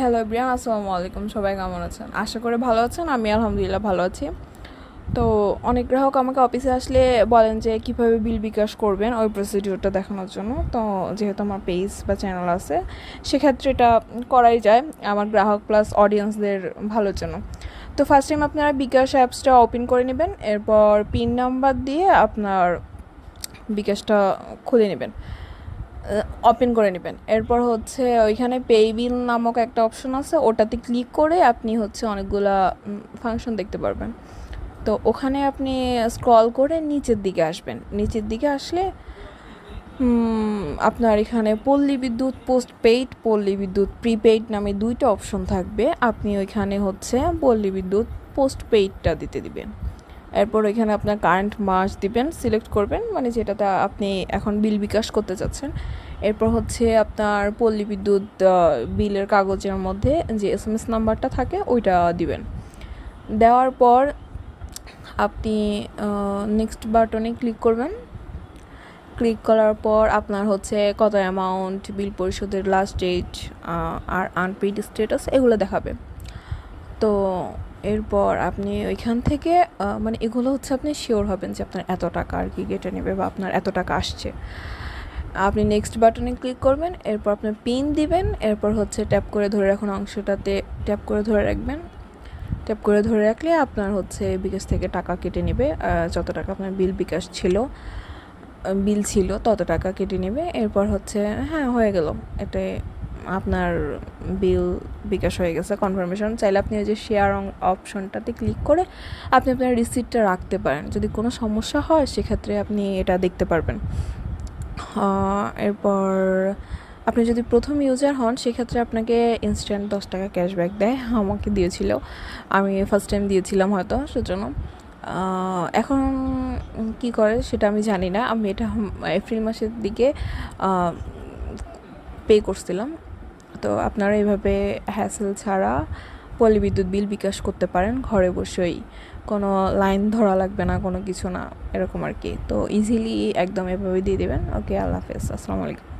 Hello Brian আসসালামু আলাইকুম। সবাই কেমন আছেন? আশা করে ভালো আছেন, আমি আলহামদুলিল্লাহ ভালো আছি। তো অনেক গ্রাহক আমাকে অফিসে আসলে বলেন যে কীভাবে বিল বিকাশ করবেন ওই প্রসিডিউরটা দেখানোর জন্য। তো যেহেতু আমার পেজ বা চ্যানেল আছে, সেক্ষেত্রে এটা করাই যায় আমার গ্রাহক প্লাস অডিয়েন্সদের ভালোর জন্য। তো ফার্স্ট টাইম আপনারা বিকাশ অ্যাপসটা ওপেন করে নেবেন, এরপর পিন নাম্বার দিয়ে আপনার বিকাশটা খুলে নেবেন। ওপেন করে নেবেন। এরপর হচ্ছে ওইখানে পে বিল নামক একটা অপশন আছে, ওটাতে ক্লিক করে আপনি হচ্ছে অনেকগুলা ফাংশন দেখতে পারবেন। তো ওখানে আপনি স্ক্রল করে নিচের দিকে আসবেন। নিচের দিকে আসলে আপনার এখানে পল্লী বিদ্যুৎ পোস্ট পেইড পল্লী বিদ্যুৎ প্রিপেইড নামে দুইটা অপশন থাকবে। আপনি ওইখানে হচ্ছে পল্লী বিদ্যুৎ পোস্ট পেইডটা দিতে দিবেন। এরপর এখানে আপনার কারেন্ট মাস দিবেন সিলেক্ট করবেন মানে যেটাতে আপনি এখন বিল বিকাশ করতে চাচ্ছেন এরপর হচ্ছে আপনার পল্লী বিদ্যুৎ বিলের কাগজের মধ্যে যে এস এম এস নাম্বারটা থাকে, ওইটা দিবেন। দেওয়ার পর আপনি নেক্সট বাটনে ক্লিক করবেন। ক্লিক করার পর আপনার হচ্ছে কত অ্যামাউন্ট বিল পরিশোধের লাস্ট ডেট আর আনপেইড স্ট্যাটাস এগুলো দেখাবে। তো এরপর আপনি ওইখান থেকে মানে এগুলো হচ্ছে আপনি শিওর হবেন যে আপনার এত টাকা আর কি কেটে নেবে বা আপনার এত টাকা আসছে। আপনি নেক্সট বাটনে ক্লিক করবেন, এরপর আপনার পিন দিবেন, এরপর হচ্ছে ট্যাপ করে ধরে রাখুন অংশটাতে ট্যাপ করে ধরে রাখবেন। ট্যাপ করে ধরে রাখলে আপনার হচ্ছে বিকাশ থেকে টাকা কেটে নেবে যত টাকা আপনার বিল বিকাশ ছিল বিল ছিল তত টাকা কেটে নেবে। এরপর হচ্ছে হ্যাঁ হয়ে গেল। এটাই আপনার বিল বিকাশ হয়ে গেছে কনফার্মেশন চাইলে আপনি ওই যে শেয়ার অপশনটাতে ক্লিক করে আপনি আপনার রিসিপ্টটা রাখতে পারেন। যদি কোনো সমস্যা হয়, সেক্ষেত্রে আপনি এটা দেখতে পারবেন। এরপর আপনি যদি প্রথম ইউজার হন, সেক্ষেত্রে আপনাকে ইনস্ট্যান্ট দশ টাকা ক্যাশব্যাক দেয়, আমাকে দিয়েছিল। আমি ফার্স্ট টাইম দিয়েছিলাম হয়তো, সেজন্য। এখন কি করে সেটা আমি জানি না। আমি এটা এপ্রিল মাসের দিকে পে করছিলাম। তো আপনারা এইভাবে হ্যাসেল ছাড়া পলি বিদ্যুৎ বিল বিকাশ করতে পারেন, ঘরে বসেই। কোনো লাইন ধরা লাগবে না, কোনো কিছু না, এরকম আর কি। তো ইজিলি একদম এভাবে দিয়ে দেবেন। ওকে আল্লাহ হাফেজ, আসসালামু আলাইকুম।